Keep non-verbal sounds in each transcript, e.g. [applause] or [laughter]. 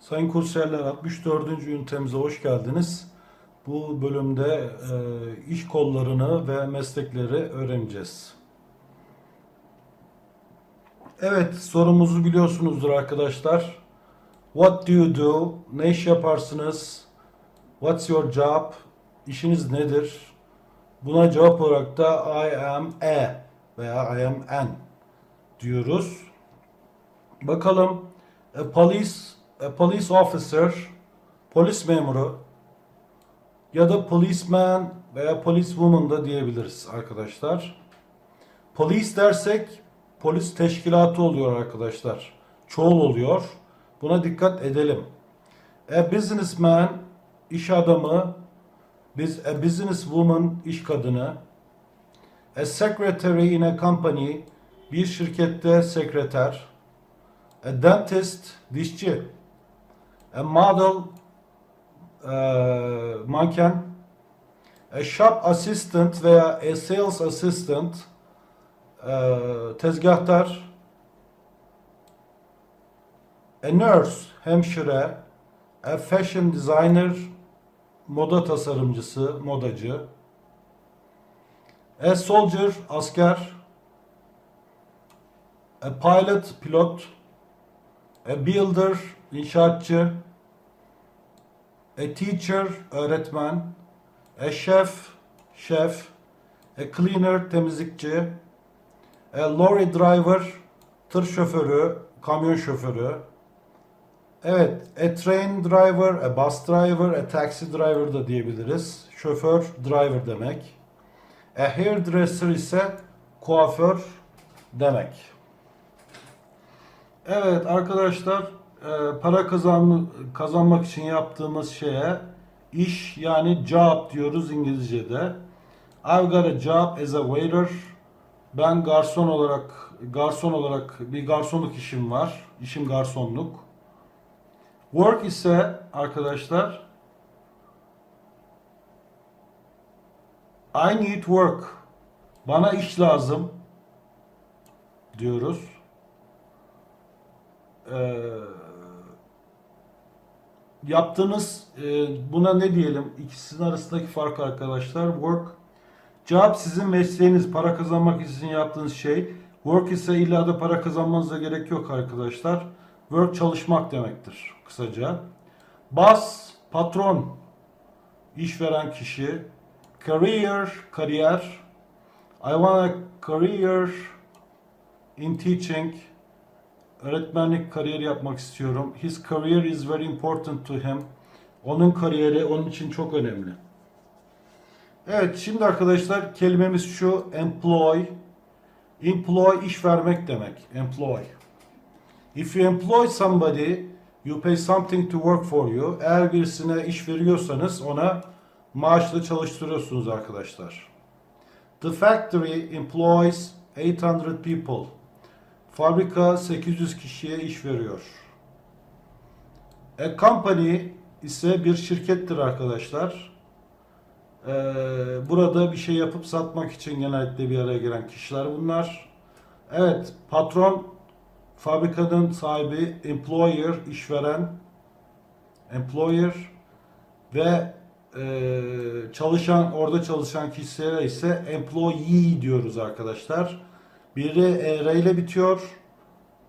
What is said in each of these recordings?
Sayın kursiyerler 64. ünitemize hoş geldiniz. Bu bölümde e, iş kollarını ve meslekleri öğreneceğiz. Evet sorumuzu biliyorsunuzdur arkadaşlar. What do you do? Ne iş yaparsınız? What's your job? İşiniz nedir? Buna cevap olarak da I am a veya I am an diyoruz. Bakalım a police a police officer polis memuru ya da policeman veya policewoman da diyebiliriz arkadaşlar. Polis dersek polis teşkilatı oluyor arkadaşlar. Çoğul oluyor. Buna dikkat edelim. A businessman iş adamı biz a businesswoman iş kadını a secretary in a company bir şirkette sekreter a dentist dişçi a model eee, manken a shop assistant veya a sales assistant eee, tezgahtar a nurse hemşire a fashion designer moda tasarımcısı modacı a soldier asker a pilot pilot a builder inşaatçı a teacher öğretmen a chef şef a cleaner temizlikçi a lorry driver tır şoförü kamyon şoförü Evet, a train driver, a bus driver, a taxi driver da diyebiliriz. Şoför, driver demek. A hairdresser ise kuaför demek. Evet arkadaşlar, para kazan, kazanmak için yaptığımız şeye iş yani job diyoruz İngilizce'de. I've got a job as a waiter. Ben garson olarak garson olarak bir garsonluk işim var. İşim garsonluk. Work ise arkadaşlar I need work. Bana iş lazım diyoruz. Ee, yaptığınız e, buna ne diyelim? İkisinin arasındaki fark arkadaşlar. Work Job sizin mesleğiniz, para kazanmak için yaptığınız şey. Work ise illa da para kazanmanıza gerek yok arkadaşlar. Work çalışmak demektir kısaca. Boss, patron, işveren kişi. Career, kariyer. I want a career in teaching. Öğretmenlik kariyeri yapmak istiyorum. His career is very important to him. Onun kariyeri onun için çok önemli. Evet şimdi arkadaşlar kelimemiz şu employ. Employ iş vermek demek. Employ. If you employ somebody, you pay something to work for you. Eğer birisine iş veriyorsanız ona maaşla çalıştırıyorsunuz arkadaşlar. The factory employs 800 people. Fabrika 800 kişiye iş veriyor. A company ise bir şirkettir arkadaşlar. Ee, burada bir şey yapıp satmak için genellikle bir araya gelen kişiler bunlar. Evet, patron fabrikanın sahibi, employer, işveren, employer ve e, çalışan, orada çalışan kişilere ise employee diyoruz arkadaşlar. Biri e, R ile bitiyor.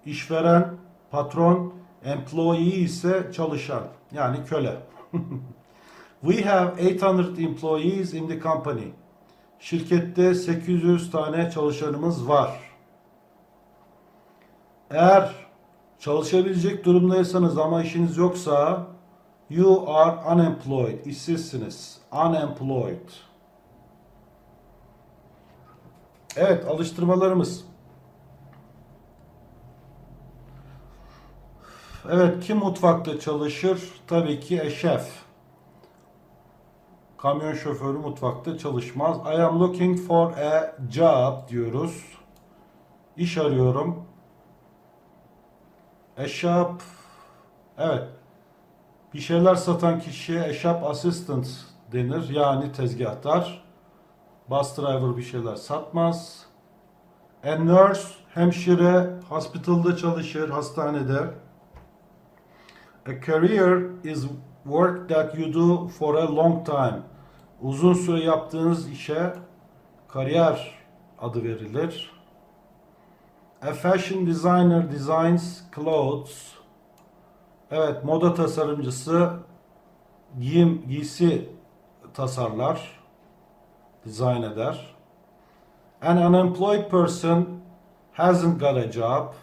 İşveren, patron, employee ise çalışan. Yani köle. [laughs] We have 800 employees in the company. Şirkette 800 tane çalışanımız var. Eğer çalışabilecek durumdaysanız ama işiniz yoksa you are unemployed. İşsizsiniz. Unemployed. Evet alıştırmalarımız. Evet kim mutfakta çalışır? Tabii ki a chef. Kamyon şoförü mutfakta çalışmaz. I am looking for a job diyoruz. İş arıyorum. Shop. Evet. Bir şeyler satan kişiye shop assistant denir. Yani tezgahtar. Bus driver bir şeyler satmaz. A nurse hemşire hospital'da çalışır, hastanede. A career is work that you do for a long time. Uzun süre yaptığınız işe kariyer adı verilir. A fashion designer designs clothes. Evet, moda tasarımcısı giyim, giysi tasarlar, dizayn eder. An unemployed person hasn't got a job.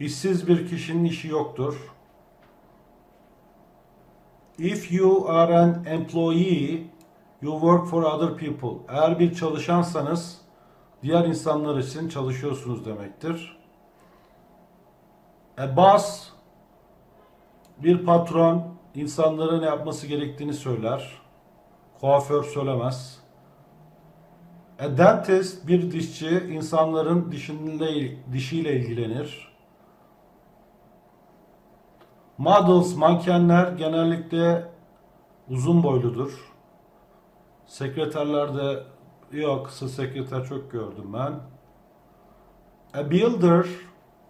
İşsiz bir kişinin işi yoktur. If you are an employee, you work for other people. Eğer bir çalışansanız diğer insanlar için çalışıyorsunuz demektir. A boss bir patron insanlara ne yapması gerektiğini söyler. Kuaför söylemez. A dentist bir dişçi insanların dişinle, dişiyle ilgilenir. Models, mankenler genellikle uzun boyludur. Sekreterlerde yok, kısa sekreter çok gördüm ben. A builder,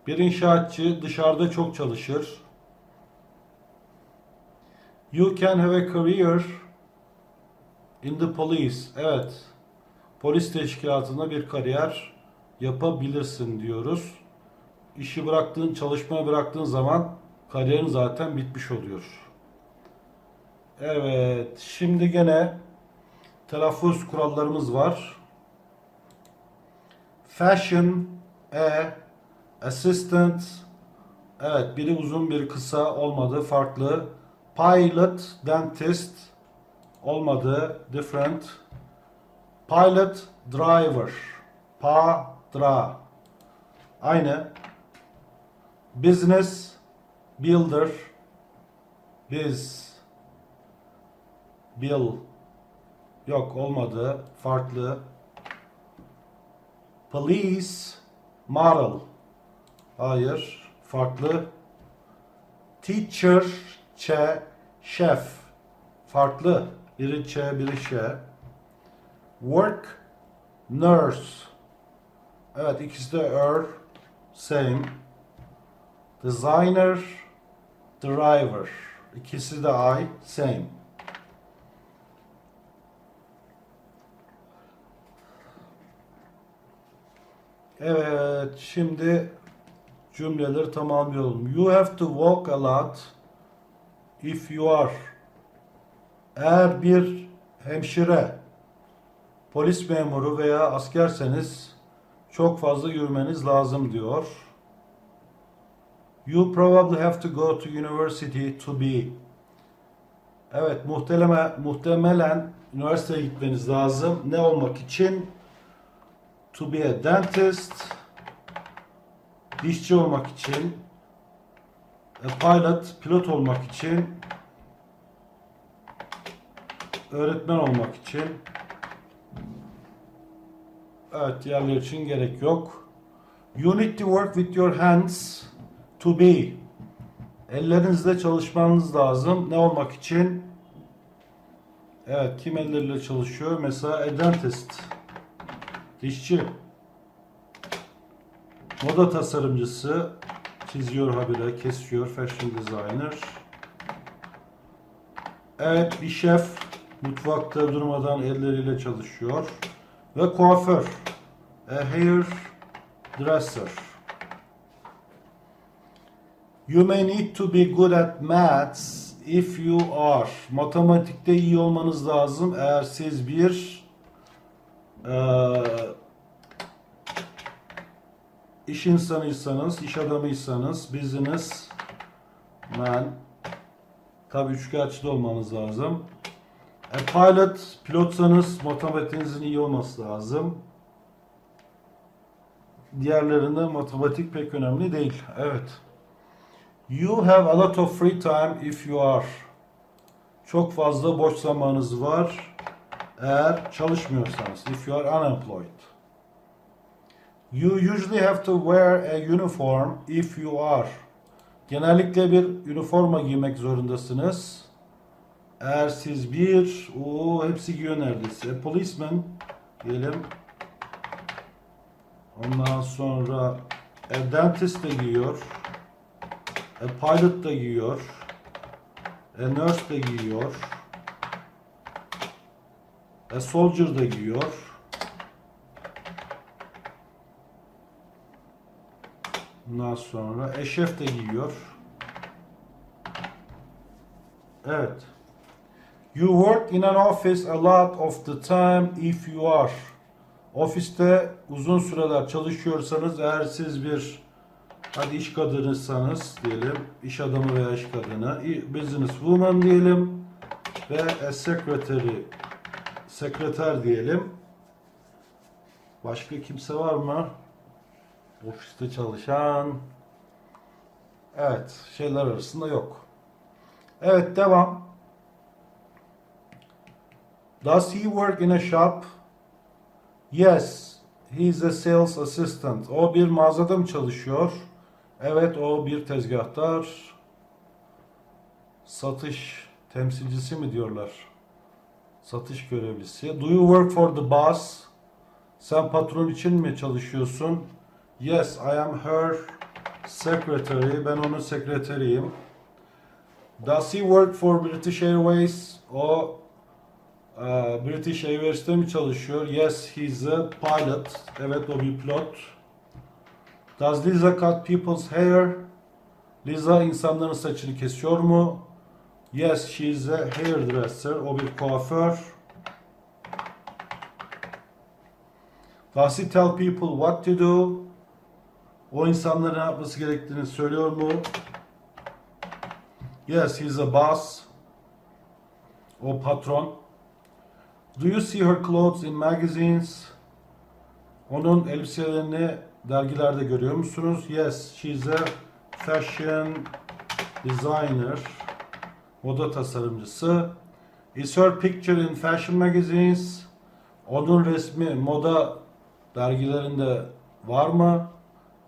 bir inşaatçı dışarıda çok çalışır. You can have a career in the police. Evet, polis teşkilatında bir kariyer yapabilirsin diyoruz. İşi bıraktığın, çalışmaya bıraktığın zaman kariyerin zaten bitmiş oluyor. Evet, şimdi gene telaffuz kurallarımız var. Fashion, e, assistant, evet biri uzun biri kısa olmadı, farklı. Pilot, dentist olmadı, different. Pilot, driver, pa, dra. Aynı. Business, builder, biz, bill, yok olmadı, farklı. Police, model, hayır, farklı. Teacher, çe, chef, farklı. Biri çe, biri şe. Work, nurse. Evet ikisi de er, same. Designer, driver. İkisi de I, same. Evet, şimdi cümleleri tamamlayalım. You have to walk a lot if you are. Eğer bir hemşire, polis memuru veya askerseniz çok fazla yürümeniz lazım diyor. You probably have to go to university to be. Evet, muhteleme, muhtemelen üniversiteye gitmeniz lazım. Ne olmak için? To be a dentist. Dişçi olmak için. A pilot, pilot olmak için. Öğretmen olmak için. Evet, diğerleri için gerek yok. You need to work with your hands to be. Ellerinizle çalışmanız lazım. Ne olmak için? Evet, kim elleriyle çalışıyor? Mesela a dentist. Dişçi. Moda tasarımcısı. Çiziyor habire, kesiyor. Fashion designer. Evet, bir şef. Mutfakta durmadan elleriyle çalışıyor. Ve kuaför. A hair dresser. You may need to be good at maths if you are. Matematikte iyi olmanız lazım eğer siz bir eee iş insanıysanız, iş adamıysanız, business man tabi üçkağıtçı olmanız lazım. A pilot, pilotsanız matematiğinizin iyi olması lazım. Diğerlerinde matematik pek önemli değil. Evet. You have a lot of free time if you are. Çok fazla boş zamanınız var eğer çalışmıyorsanız. If you are unemployed. You usually have to wear a uniform if you are. Genellikle bir üniforma giymek zorundasınız. Eğer siz bir, o hepsi giyiyor neredeyse. A policeman diyelim. Ondan sonra a dentist de giyiyor. A pilot da giyiyor. A nurse de giyiyor. A soldier da giyiyor. Bundan sonra chef de giyiyor. Evet. You work in an office a lot of the time if you are. Ofiste uzun süreler çalışıyorsanız eğer siz bir hadi iş kadınıysanız diyelim, iş adamı veya iş kadını, business woman diyelim ve a secretary, sekreter diyelim. Başka kimse var mı? Ofiste çalışan. Evet, şeyler arasında yok. Evet, devam. Does he work in a shop? Yes, he's a sales assistant. O bir mağazada mı çalışıyor? Evet, o bir tezgahtar. Satış temsilcisi mi diyorlar? Satış görevlisi. Do you work for the boss? Sen patron için mi çalışıyorsun? Yes, I am her secretary. Ben onun sekreteriyim. Does he work for British Airways? O British Airways'te mi çalışıyor? Yes, he's a pilot. Evet, o bir pilot. Does Lisa cut people's hair? Lisa insanların saçını kesiyor mu? Yes, she's a hairdresser. O bir kuaför. Does he tell people what to do? O insanlara ne yapması gerektiğini söylüyor mu? Yes, he's a boss. O patron. Do you see her clothes in magazines? Onun elbiselerini dergilerde görüyor musunuz? Yes, she's a fashion designer. Moda tasarımcısı. Is her picture in fashion magazines? Onun resmi moda dergilerinde var mı?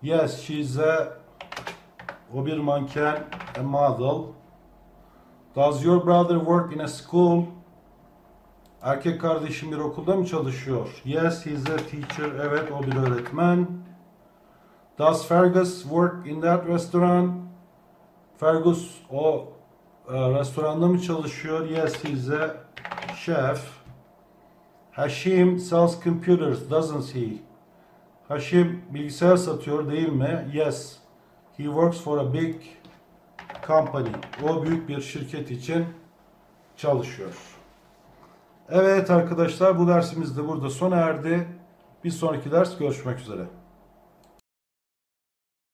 Yes, she's a o bir manken, a model. Does your brother work in a school? Erkek kardeşim bir okulda mı çalışıyor? Yes, he's a teacher. Evet, o bir öğretmen. Does Fergus work in that restaurant? Fergus o e, restoranda mı çalışıyor? Yes, he's a chef. Hashim sells computers, doesn't he? Hashim bilgisayar satıyor değil mi? Yes. He works for a big company. O büyük bir şirket için çalışıyor. Evet arkadaşlar bu dersimiz de burada sona erdi. Bir sonraki ders görüşmek üzere.